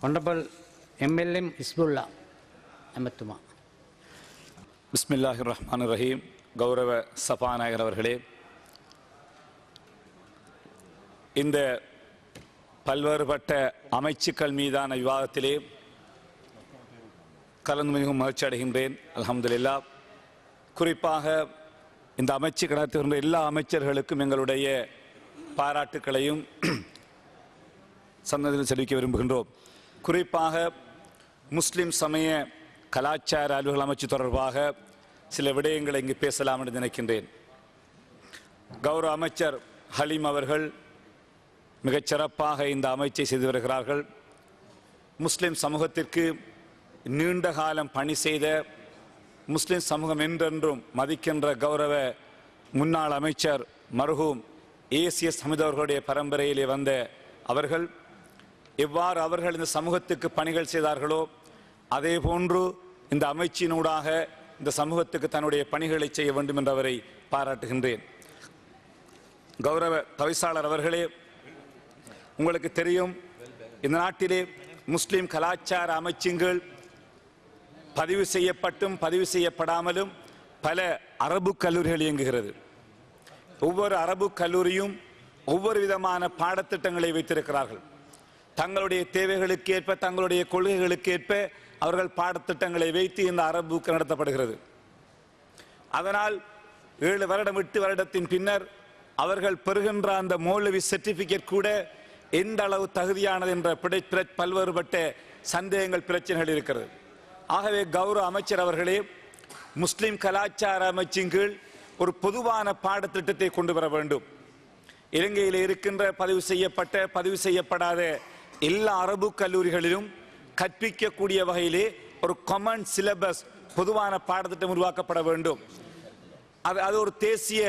Honorable MLM Hizbullah Amatuma. பிஸ்மில்லாஹிர் ரஹ்மான் ரஹீம் கௌரவ சபாநாயகர் அவர்களே இந்த பல்வேறுபட்ட அமைச்சுக்கள் மீதான விவாதத்திலே கலந்து மிகவும் மகிழ்ச்சி அடைகின்றேன் அல்ஹம்துலில்லா குறிப்பாக இந்த அமைச்சு நடத்துகின்ற எல்லா அமைச்சர்களுக்கும் எங்களுடைய பாராட்டுக்களையும் சந்ததியில் தெரிவிக்க விரும்புகின்றோம் குறிப்பாக முஸ்லிம் சமய கலாச்சார அலுவல் அமைச்சு தொடர்பாக சில விடயங்களை இங்கு பேசலாம் என்று நினைக்கின்றேன். கௌரவ அமைச்சர் ஹலீம் அவர்கள் மிகச் சிறப்பாக இந்த அமைச்சை செய்து வருகிறார்கள். முஸ்லிம் சமூகத்திற்கு நீண்ட காலம் பணி செய்த முஸ்லிம் சமூகம் என்றென்றும் மதிக்கின்ற கௌரவ முன்னாள் அமைச்சர் மர்ஹூம் ஏசிஎஸ் ஹமித் அவர்களுடைய பரம்பரையிலே வந்த அவர்கள் எவ்வாறு அவர்கள் இந்த சமூகத்துக்கு பணிகள் செய்தார்களோ அதே போன்று இந்த அமைச்சினூடாக இந்த சமூகத்துக்கு தன்னுடைய பணிகளை செய்ய வேண்டும் என்று அவரை பாராட்டுகின்றேன். கௌரவ தவிசாளர் அவர்களே உங்களுக்கு தெரியும் இந்த நாட்டிலே முஸ்லிம் கலாச்சார அமைச்சுங்கள் பதிவு செய்யப்பட்டும் பதிவு செய்யப்படாமலும் பல அரபு கல்லூரிகள் இயங்குகிறது. ஒவ்வொரு அரபு கல்லூரியும் ஒவ்வொரு விதமான பாடத்திட்டங்களை வைத்திருக்கிறார்கள். தங்களுடைய தேவைகளுக்கு ஏற்ப தங்களுடைய கொள்கைகளுக்கு ஏற்ப அவர்கள் பாடத்திட்டங்களை வைத்து இந்த அரபுக்கு நடத்தப்படுகிறது. அதனால் ஏழு வருடம் எட்டு வருடத்தின் பின்னர் அவர்கள் பெறுகின்ற அந்த மௌலவி சர்டிபிகேட் கூட எந்த அளவு தகுதியானது என்ற பிற- பல்வேறுபட்ட சந்தேகங்கள் பிரச்சனைகள் இருக்கிறது. ஆகவே கௌரவ அமைச்சர் அவர்களே முஸ்லிம் கலாச்சார அமைச்சின் கீழ் ஒரு பொதுவான பாடத்திட்டத்தை கொண்டு வர வேண்டும். இலங்கையில் இருக்கின்ற பதிவு செய்யப்பட்ட பதிவு செய்யப்படாத எல்லா அரபு கல்லூரிகளிலும் கற்பிக்கக்கூடிய வகையிலே ஒரு காமன் சிலபஸ் பொதுவான பாடத்திட்டம் உருவாக்கப்பட வேண்டும். அது அது ஒரு தேசிய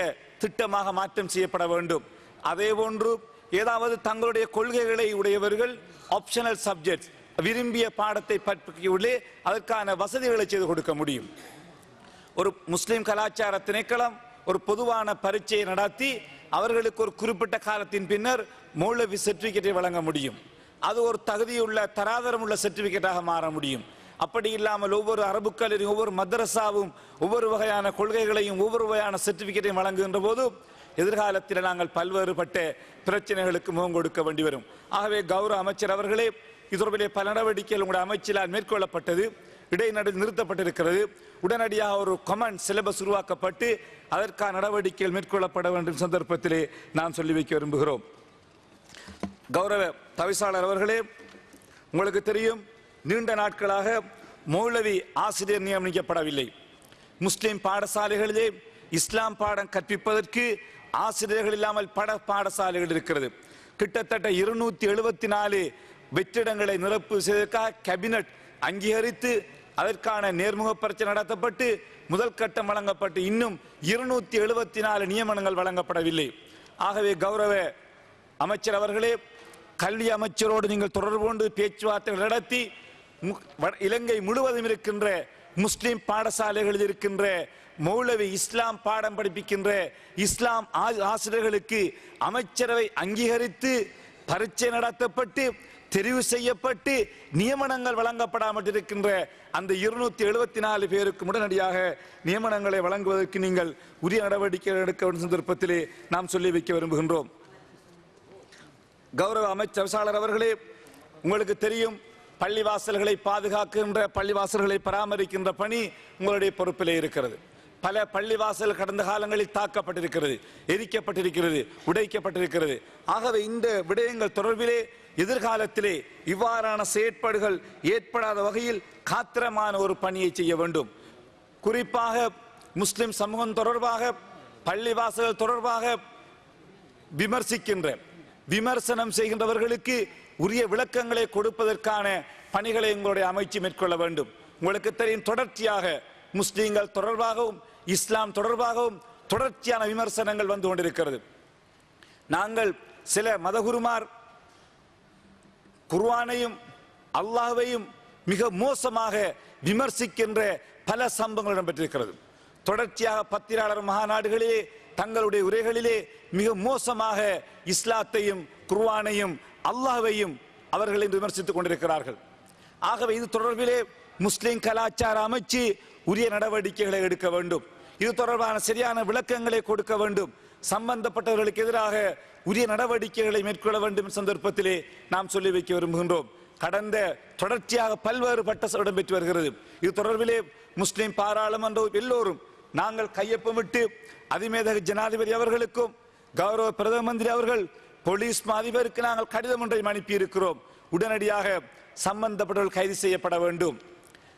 திட்டமாக மாற்றம் செய்யப்பட வேண்டும். அதே போன்று ஏதாவது தங்களுடைய கொள்கைகளை உடையவர்கள் ஆப்ஷனல் சப்ஜெக்ட் விரும்பிய பாடத்தை பற்றியுள்ளே அதற்கான வசதிகளை செய்து கொடுக்க முடியும். ஒரு முஸ்லிம் கலாச்சார திணைக்களம் ஒரு பொதுவான பரீட்சையை நடத்தி அவர்களுக்கு ஒரு குறிப்பிட்ட காலத்தின் பின்னர் மௌலவி சர்டிபிகேட்டை வழங்க முடியும். அது ஒரு தகுதியுள்ள தராதரம் உள்ள சர்டிபிகேட்டாக மாற முடியும். அப்படி இல்லாமல் ஒவ்வொரு அரபு கல்லூரி ஒவ்வொரு மதரசாவும் ஒவ்வொரு வகையான கொள்கைகளையும் ஒவ்வொரு வகையான சர்டிபிகேட்டையும் வழங்குகின்ற போது எதிர்காலத்தில் நாங்கள் பல்வேறுபட்ட பிரச்சனைகளுக்கு முகம் கொடுக்க வேண்டி வரும். ஆகவே கௌரவ அமைச்சர் அவர்களே இது தொடர்பிலே பல நடவடிக்கைகள் உங்களுடைய அமைச்சரால் மேற்கொள்ளப்பட்டது இடைநடு நிறுத்தப்பட்டிருக்கிறது. உடனடியாக ஒரு கமன் சிலபஸ் உருவாக்கப்பட்டு அதற்கான நடவடிக்கைகள் மேற்கொள்ளப்பட வேண்டும் சந்தர்ப்பத்திலே நான் சொல்லி வைக்க விரும்புகிறோம். கௌரவ தவிசாளர் அவர்களே உங்களுக்கு தெரியும் நீண்ட நாட்களாக மௌலவி ஆசிரியர் நியமிக்கப்படவில்லை முஸ்லிம் பாடசாலைகளிலே இஸ்லாம் பாடம் கற்பிப்பதற்கு ஆசிரியர்கள் இல்லாமல் பட பாடசாலைகள் இருக்கிறது. கிட்டத்தட்ட இருநூத்தி எழுபத்தி நாலு வெற்றிடங்களை நிரப்பு செய்வதற்காக கேபினட் அங்கீகரித்து அதற்கான நேர்முக பரீட்சை நடத்தப்பட்டு முதல் கட்டம் வழங்கப்பட்டு இன்னும் இருநூத்தி எழுபத்தி நாலு நியமனங்கள் வழங்கப்படவில்லை. ஆகவே கௌரவ அமைச்சர் அவர்களே கல்வி அமைச்சரோடு நீங்கள் தொடர்பு கொண்டு பேச்சுவார்த்தைகள் நடத்தி வட- இலங்கை முழுவதும் இருக்கின்ற முஸ்லிம் பாடசாலைகளில் இருக்கின்ற மௌலவி இஸ்லாம் பாடம் படிப்பிக்கின்ற இஸ்லாம் ஆசிரியர்களுக்கு அமைச்சரவை அங்கீகரித்து பரீட்சை நடத்தப்பட்டு தெரிவு செய்யப்பட்டு நியமனங்கள் வழங்கப்படாமல் இருக்கின்ற அந்த இருநூத்தி எழுபத்தி நாலு பேருக்கு உடனடியாக நியமனங்களை வழங்குவதற்கு நீங்கள் உரிய நடவடிக்கை எடுக்க வேண்டும் சந்தர்ப்பத்திலே நாம் சொல்லி வைக்க விரும்புகின்றோம். கௌரவ அமைச்சர் சாளர் அவர்களே உங்களுக்கு தெரியும் பள்ளிவாசல்களை பாதுகாக்கின்ற பள்ளிவாசல்களை பராமரிக்கின்ற பணி உங்களுடைய பொறுப்பிலே இருக்கிறது. பல பள்ளிவாசல் கடந்த காலங்களில் தாக்கப்பட்டிருக்கிறது எரிக்கப்பட்டிருக்கிறது உடைக்கப்பட்டிருக்கிறது. ஆகவே இந்த விடயங்கள் தொடர்பிலே எதிர்காலத்திலே இவ்வாறான செயற்பாடுகள் ஏற்படாத வகையில் காத்திரமான ஒரு பணியை செய்ய வேண்டும். குறிப்பாக முஸ்லிம் சமூகம் தொடர்பாக பள்ளிவாசல் தொடர்பாக விமர்சிக்கின்ற விமர்சனம் செய்கின்றவர்களுக்கு உரிய விளக்கங்களை கொடுப்பதற்கான பணிகளை உங்களுடைய அமைச்சு மேற்கொள்ள வேண்டும். உங்களுக்கு தெரியும் தொடர்ச்சியாக முஸ்லீம்கள் தொடர்பாகவும் இஸ்லாம் தொடர்பாகவும் தொடர்ச்சியான விமர்சனங்கள் வந்து கொண்டிருக்கிறது. நாங்கள் சில மதகுருமார் குர்வானையும் அல்லாஹையும் மிக மோசமாக விமர்சிக்கின்ற பல சம்பவங்கள் இடம்பெற்றிருக்கிறது. தொடர்ச்சியாக பத்திராளர் மகாநாடுகளிலே தங்களுடைய உரைகளிலே மிக மோசமாக இஸ்லாத்தையும் குர்வானையும் அல்லாஹையும் அவர்களை விமர்சித்துக் கொண்டிருக்கிறார்கள். ஆகவே இது தொடர்பிலே முஸ்லிம் கலாச்சார அமைச்சு உரிய நடவடிக்கைகளை எடுக்க வேண்டும். இது தொடர்பான சரியான விளக்கங்களை கொடுக்க வேண்டும். சம்பந்தப்பட்டவர்களுக்கு எதிராக உரிய நடவடிக்கைகளை மேற்கொள்ள வேண்டும் சந்தர்ப்பத்திலே நாம் சொல்லி வைக்க விரும்புகின்றோம். கடந்த தொடர்ச்சியாக பல்வேறு பட்ட இடம்பெற்று வருகிறது. இது தொடர்பிலே முஸ்லிம் பாராளுமன்ற எல்லோரும் நாங்கள் கையொப்பமிட்டு அதிமேதக ஜனாதிபதி அவர்களுக்கும் கௌரவ பிரதம மந்திரி அவர்கள் போலீஸ் அதிபருக்கு நாங்கள் கடிதம் ஒன்றை அனுப்பி இருக்கிறோம் உடனடியாக சம்பந்தப்பட்டவர்கள் கைது செய்யப்பட வேண்டும்.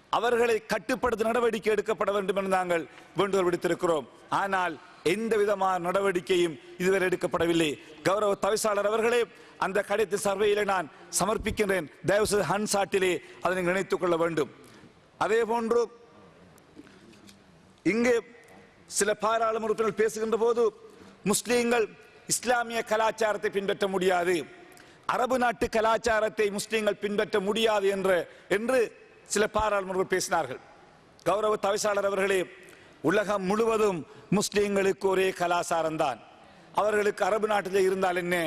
அவர்களை கட்டுப்படுத்த நடவடிக்கை எடுக்கப்பட வேண்டும் என்று நாங்கள் வேண்டுகோள் விடுத்திருக்கிறோம். ஆனால் எந்த விதமான நடவடிக்கையும் இதுவரை எடுக்கப்படவில்லை. கௌரவ தவிசாளர் அவர்களே அந்த கடிதத்தை சர்வையிலே நான் சமர்ப்பிக்கின்றேன். தயவு செய்து ஹன்சாட்டிலே அதை நீங்கள் நினைத்துக் கொள்ள வேண்டும். அதே போன்று இங்கே சில பாராளுமன்ற உறுப்பினர் பேசுகின்ற போது முஸ்லீம்கள் இஸ்லாமிய கலாச்சாரத்தை பின்பற்ற முடியாது. அரபு நாட்டு கலாச்சாரத்தை முஸ்லீம்கள் பின்பற்ற முடியாது என்ற என்று சில பாராளுமன்ற பேசினார்கள். கௌரவ தவிசாளர் அவர்களே உலகம் முழுவதும் முஸ்லீம்களுக்கு ஒரே கலாச்சாரம் தான். அவர்களுக்கு அரபு நாட்டிலே இருந்தால் என்ன?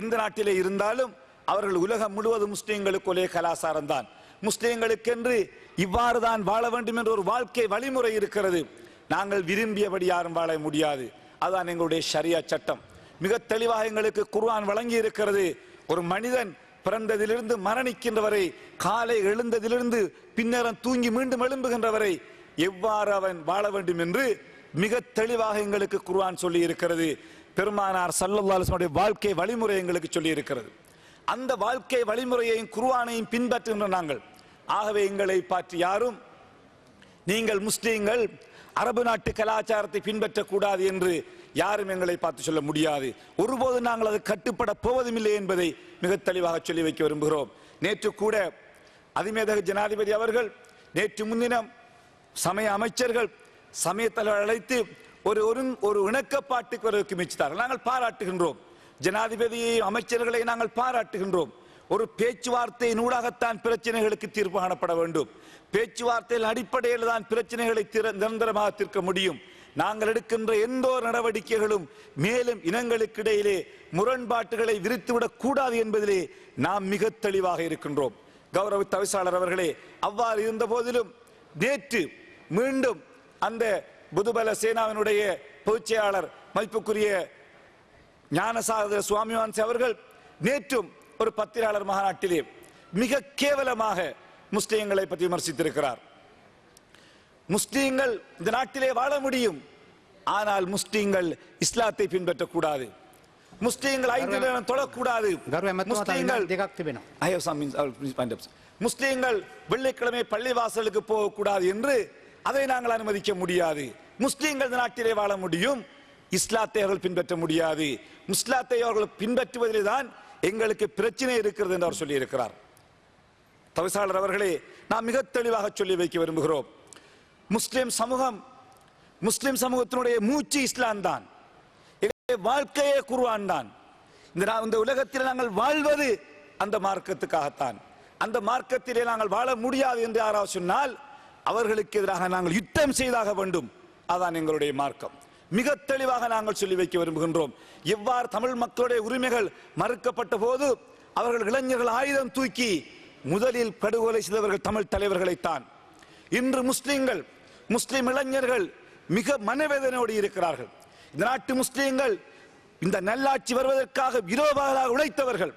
இந்த நாட்டிலே இருந்தாலும் அவர்கள் உலகம் முழுவதும் முஸ்லீம்களுக்கு ஒரே கலாச்சாரம் தான். முஸ்லீம்களுக்கென்று இவ்வாறு தான் வாழ வேண்டும் என்ற ஒரு வாழ்க்கை வழிமுறை இருக்கிறது. நாங்கள் விரும்பியபடி யாரும் வாழ முடியாது. அதுதான் எங்களுடைய ஷரியா சட்டம். மிக தெளிவாக எங்களுக்கு குர்ஆன் வழங்கி இருக்கிறது ஒரு மனிதன் பிறந்ததிலிருந்து மரணிக்கின்ற வரை காலை எழுந்ததிலிருந்து பின்னரம் தூங்கி மீண்டும் எழும்புகின்ற வரை எவ்வாறு அவன் வாழ வேண்டும் என்று மிக தெளிவாக எங்களுக்கு குர்ஆன் சொல்லி இருக்கிறது பெருமானார் சல்லுடைய வாழ்க்கை வழிமுறை எங்களுக்கு சொல்லி இருக்கிறது அந்த வாழ்க்கை வழிமுறையையும் குர்ஆனையும் பின்பற்றுகின்ற நாங்கள். ஆகவே எங்களை பற்றி யாரும் நீங்கள் முஸ்லீம்கள் அரபு நாட்டு கலாச்சாரத்தை பின்பற்றக்கூடாது என்று யாரும் எங்களை பார்த்து சொல்ல முடியாது. ஒருபோது நாங்கள் அது கட்டுப்பட போவதும் இல்லை என்பதை மிக தெளிவாக சொல்லி வைக்க விரும்புகிறோம். நேற்று கூட அதிமேதக ஜனாதிபதி அவர்கள் நேற்று முன்தினம் சமய அமைச்சர்கள் சமய தலைவர் அழைத்து ஒரு ஒரு ஒரு இணக்கப்பாட்டுக்கு வரவுக்கு மிச்சித்தார்கள் நாங்கள் பாராட்டுகின்றோம். ஜனாதிபதியை அமைச்சர்களை நாங்கள் பாராட்டுகின்றோம். ஒரு பேச்சுவார்த்தையின் ஊடாகத்தான் பிரச்சனைகளுக்கு தீர்ப்பு காணப்பட வேண்டும். பேச்சுவார்த்தையின் அடிப்படையில் தான் பிரச்சனைகளை திற- நிரந்தரமாக தீர்க்க முடியும். நாங்கள் எடுக்கின்ற எந்த ஒரு நடவடிக்கைகளும் மேலும் இனங்களுக்கு இடையிலே முரண்பாட்டுகளை விரித்துவிடக் கூடாது என்பதிலே நாம் மிக தெளிவாக இருக்கின்றோம். கௌரவ தவிசாளர் அவர்களே அவ்வாறு இருந்த போதிலும் நேற்று மீண்டும் அந்த புதுபல சேனாவினுடைய பொதுச் செயலாளர் மதிப்புக்குரிய ஞானசாகர சுவாமிவான்சி அவர்கள் நேற்றும் ஒரு பத்திராளர் மாநாட்டிலே மிக கேவலமாக முஸ்லீம்களை பற்றி விமர்சித்திருக்கிறார். முஸ்லீம்கள் இந்த நாட்டிலே வாழ முடியும். ஆனால் முஸ்லீம்கள் இஸ்லாத்தை பின்பற்றக்கூடாது. முஸ்லீம்கள் ஐந்து நேரம் தொழக்கூடாது. முஸ்லீம்கள் முஸ்லீம்கள் வெள்ளிக்கிழமை பள்ளிவாசலுக்கு போகக்கூடாது என்று அதை நாங்கள் அனுமதிக்க முடியாது. முஸ்லீம்கள் இந்த நாட்டிலே வாழ முடியும். இஸ்லாத்தை அவர்கள் பின்பற்ற முடியாது. முஸ்லாத்தை அவர்கள் பின்பற்றுவதில்தான் எங்களுக்கு பிரச்சனை இருக்கிறது என்று அவர் சொல்லி இருக்கிறார் தவிசாளர் அவர்களே நாம் மிக தெளிவாக சொல்லி வைக்க விரும்புகிறோம். முஸ்லிம் சமூகம் முஸ்லிம் சமூகத்தினுடைய மூச்சு இஸ்லாம் தான். வாழ்க்கையே குருவான் தான். இந்த இந்த உலகத்தில் நாங்கள் வாழ்வது அந்த மார்க்கத்துக்காகத்தான். அந்த மார்க்கத்திலே நாங்கள் வாழ முடியாது என்று யாராவது சொன்னால் அவர்களுக்கு எதிராக நாங்கள் யுத்தம் செய்தாக வேண்டும். அதான் எங்களுடைய மார்க்கம். மிக தெளிவாக நாங்கள் சொல்லி வைக்க விரும்புகின்றோம். எவ்வாறு தமிழ் மக்களுடைய உரிமைகள் மறுக்கப்பட்ட போது அவர்கள் இளைஞர்கள் ஆயுதம் தூக்கி முதலில் படுகொலை செய்தவர்கள் தமிழ் தலைவர்களைத்தான். இன்று முஸ்லிம்கள் முஸ்லிம் இளைஞர்கள் மிக மனவேதனையோடு இருக்கிறார்கள். இந்த நாட்டு முஸ்லிம்கள் இந்த நல்லாட்சி வருவதற்காக விரோதாக உழைத்தவர்கள்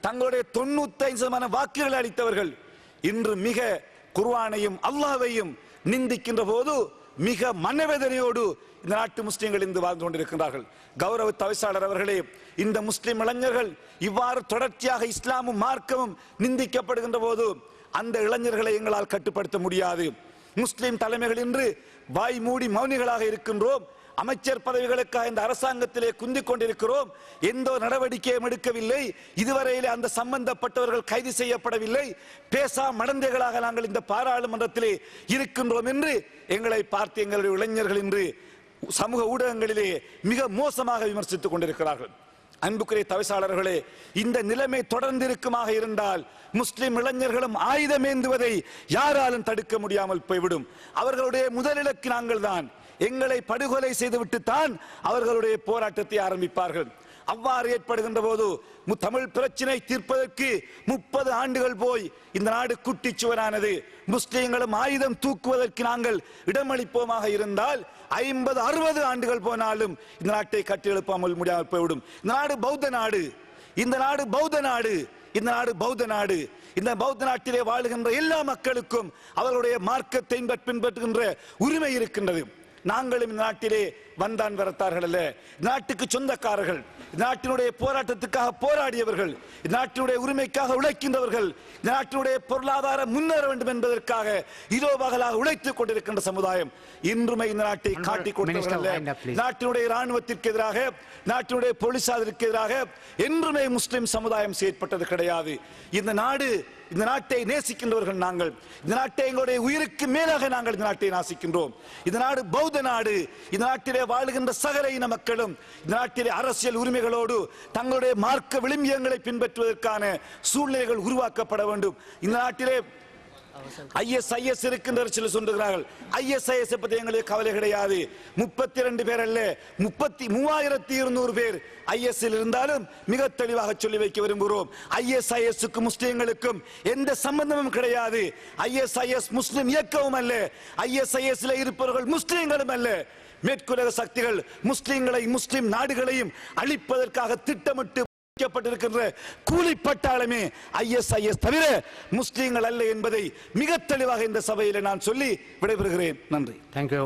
தங்களுடைய தொண்ணூத்தி ஐந்து சதமான வாக்குகளை அளித்தவர்கள் இன்று மிக குர்வானையும் அல்லாவையும் நிந்திக்கின்ற போது மிக மனவேதனையோடு இந்த நாட்டு முஸ்லீம்கள் இன்று வாழ்ந்து கொண்டிருக்கிறார்கள் கௌரவ தவிசாளர் அவர்களே இந்த முஸ்லிம் இளைஞர்கள் இவ்வாறு தொடர்ச்சியாக இஸ்லாமும் மார்க்கமும் நிந்திக்கப்படுகின்ற போது அந்த இளைஞர்களை எங்களால் கட்டுப்படுத்த முடியாது. முஸ்லிம் தலைமைகள் இன்று வாய் மூடி மௌனிகளாக இருக்கின்றோம். அமைச்சர் பதவிகளுக்காக இந்த அரசாங்கத்திலே குந்திக் கொண்டிருக்கிறோம். எந்த ஒரு நடவடிக்கையும் எடுக்கவில்லை. இதுவரையிலே அந்த சம்பந்தப்பட்டவர்கள் கைது செய்யப்படவில்லை. பேசா மடந்தைகளாக நாங்கள் இந்த பாராளுமன்றத்திலே இருக்கின்றோம் என்று எங்களை பார்த்து எங்களுடைய இளைஞர்கள் இன்று சமூக ஊடகங்களிலே மிக மோசமாக விமர்சித்துக் கொண்டிருக்கிறார்கள். அன்புக்குரிய தவிசாளர்களே இந்த நிலைமை தொடர்ந்து இருக்குமாக இருந்தால் முஸ்லிம் இளைஞர்களும் ஆயுதம் ஏந்துவதை யாராலும் தடுக்க முடியாமல் போய்விடும். அவர்களுடைய முதலிலக்கு நாங்கள் தான் எங்களை படுகொலை செய்துவிட்டு தான் அவர்களுடைய போராட்டத்தை ஆரம்பிப்பார்கள். அவ்வாறு ஏற்படுகின்ற போது மு- தமிழ் பிரச்சினை தீர்ப்பதற்கு முப்பது ஆண்டுகள் போய் இந்த நாடு குட்டிச்சுவரானது. முஸ்லீம்களும் ஆயுதம் தூக்குவதற்கு நாங்கள் இடமளிப்போமாக இருந்தால் ஐம்பது அறுபது ஆண்டுகள் போனாலும் இந்த நாட்டை கட்டியெழுப்பாமல் முடியாமல் போய்விடும். இந்த நாடு பௌத்த நாடு. இந்த நாடு பௌத்த நாடு. இந்த நாடு பௌத்த நாடு. இந்த பௌத்த நாட்டிலே வாழுகின்ற எல்லா மக்களுக்கும் அவர்களுடைய மார்க்கத்தை பின்பற்றுகின்ற உரிமை இருக்கின்றது. நாங்களும் இந்த நாட்டிலே வந்தான் வரத்தார்கள் அல்ல. நாட்டுக்கு சொந்தக்காரர்கள் நாட்டினுடைய போராட்டத்துக்காக போராடியவர்கள் நாட்டினுடைய உரிமைக்காக உழைக்கின்றவர்கள் நாட்டினுடைய பொருளாதார முன்னேற வேண்டும் என்பதற்காக இதோ பகலாக உழைத்துக் கொண்டிருக்கின்ற சமுதாயம் இன்றுமே இந்த நாட்டை காட்டிக் please. நாட்டினுடைய ராணுவத்திற்கு எதிராக நாட்டினுடைய போலீசாருக்கு எதிராக என்றுமே முஸ்லிம் சமுதாயம் செயற்பட்டது கிடையாது. இந்த நாடு இந்த நாட்டை நேசிக்கின்றவர்கள் நாங்கள். இந்த நாட்டை எங்களுடைய உயிருக்கு மேலாக நாங்கள் இந்த நாட்டை நாசிக்கின்றோம். இந்த நாடு பௌத்த நாடு. இந்த நாட்டிலே வாழுகின்ற சகல இன மக்களும் இந்த நாட்டிலே அரசியல் உரிமைகளோடு தங்களுடைய மார்க்க விளிம்பியங்களை பின்பற்றுவதற்கான சூழ்நிலைகள் உருவாக்கப்பட வேண்டும். இந்த நாட்டிலே ஐஎஸ்ஐஎஸ் இருக்கின்ற சில சொல்லுகிறார்கள். ஐஎஸ்ஐஎஸ் பத்தி எங்களுக்கு கவலை கிடையாது. முப்பத்தி ரெண்டு பேர் அல்ல முப்பத்தி மூவாயிரத்தி இருநூறு பேர் ஐஎஸ் இருந்தாலும் மிக தெளிவாக சொல்லி வைக்க விரும்புகிறோம். ஐஎஸ்ஐஎஸ் முஸ்லிம்களுக்கும் எந்த சம்பந்தமும் கிடையாது. ஐஎஸ்ஐஎஸ் முஸ்லிம் இயக்கமும் அல்ல ஐஎஸ்ஐஎஸ் இருப்பவர்கள் முஸ்லிம்களும் அல்ல. மேற்குலக சக்திகள் முஸ்லிம்களை முஸ்லிம் நாடுகளையும் அழிப்பதற்காக திட்டமிட்டு வைக்கப்பட்டிருக்கின்ற கூலி பட்டாளமே ஐஎஸ்ஐஎஸ் தவிர முஸ்லீம்கள் அல்ல என்பதை மிக தெளிவாக இந்த சபையில் நான் சொல்லி விடைபெறுகிறேன் நன்றி தேங்க்யூ.